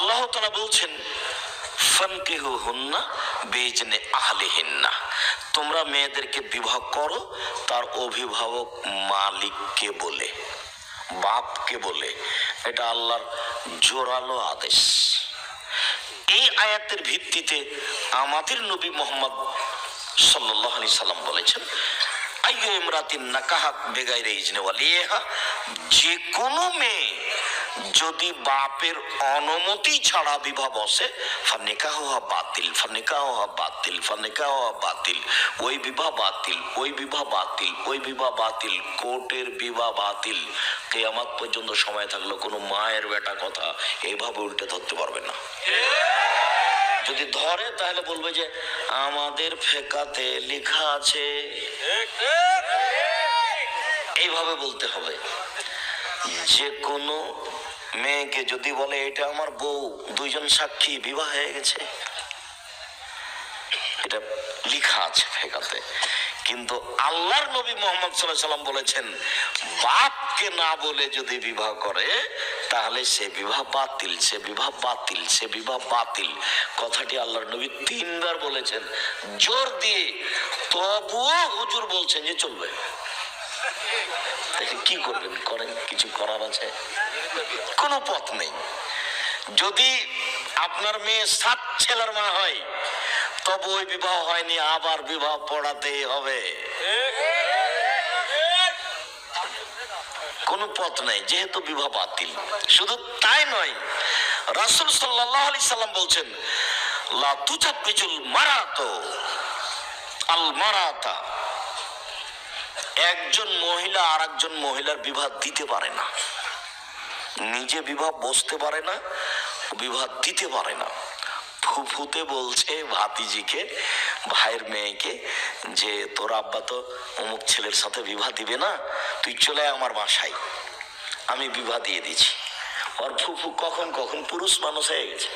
আল্লাহ তালা বলছেন ফানকেহু হুন্না বেজনে আহলে হিন্না তোমরা মেয়েদেরকে বিবাহ করো, তার অভিভাবক মালিককে বলে, বাপকে বলে। এটা আল্লাহর জোরালো আদেশ। এই আয়াতের ভিত্তিতে আমাদের নবী মোহাম্মদ সাল্লাহ আলি সাল্লাম বলেছেন আইয়ো যে কোনো মেয়ে যদি বাপের অনুমতি ছাড়া বিবাহ বসে ফানিকাহ হওয়া বাতিল ফানিকাহ হওয়া বাতিল ফানিকাহ হওয়া বাতিল, ওই বিবাহ বাতিল, ওই বিবাহ বাতিল, ওই বিবাহ বাতিল, কোর্টের বিবাহ বাতিল, কেয়ামাত পর্যন্ত সময় থাকল কোনো মায়ের বেটা কথা এইভাবে উল্টে ধরতে পারবে না। যদি ধরে, তাহলে বলবে যে আমাদের ফেকাতে লেখা আছে। এইভাবে বলতে হবে। যে কোনো মেয়েকে যদি বলে, এটা আমার বউ, দুইজন সাক্ষী, বিবাহ হয়ে গেছে। এটা লিখা আছে ফেকাতে। কিন্তু আল্লাহর নবী মোহাম্মদ সাল্লাহ সাল্লাম বলেছেন, বাপকে না বলে যদি বিবাহ করে তাহলে সে বিবাহ বাতিল, সে বিবাহ বাতিল, সে বিবাহ বাতিল। কথাটি আল্লাহর নবী তিনবার বলেছেন। জোর দিয়ে। তবুও হুজুর বলছেন যে চলবে। কি করবেন? করেন, কিছু করার আছে? কোনো পথ নেই। যদি আপনার মেয়ে সাত ছেলের মা হয় তবু ওই বিবাহ হয়নি, আবার বিবাহ পড়াতেই হবে। কোনো পথ নেই, যেহেতু বিবাহ বাতিল। শুধু তাই নয়, রাসুল সাল্লাহ আলি সাল্লাম বলছেন, লা তুচাপ তুজাব্বিজুল মারাতো, আল মারাতা। একজন মহিলা আর একজন মহিলার বিবাহ দিতে পারে না। নিজে বিবাহ বসতে পারে না, বিবাহ দিতে পারে না। ফুফুতে বলছে ভাতিজিকে, ভাইয়ের মেয়েকে, যে তোর আব্বা তো অমুক ছেলের সাথে বিবাহ দিবে না, তুই চলে আমার বাসায়। আমি বিবাহ দিয়ে দিছি ওর ফুফু কখন কখন পুরুষ মানুষ হয়ে গেছে।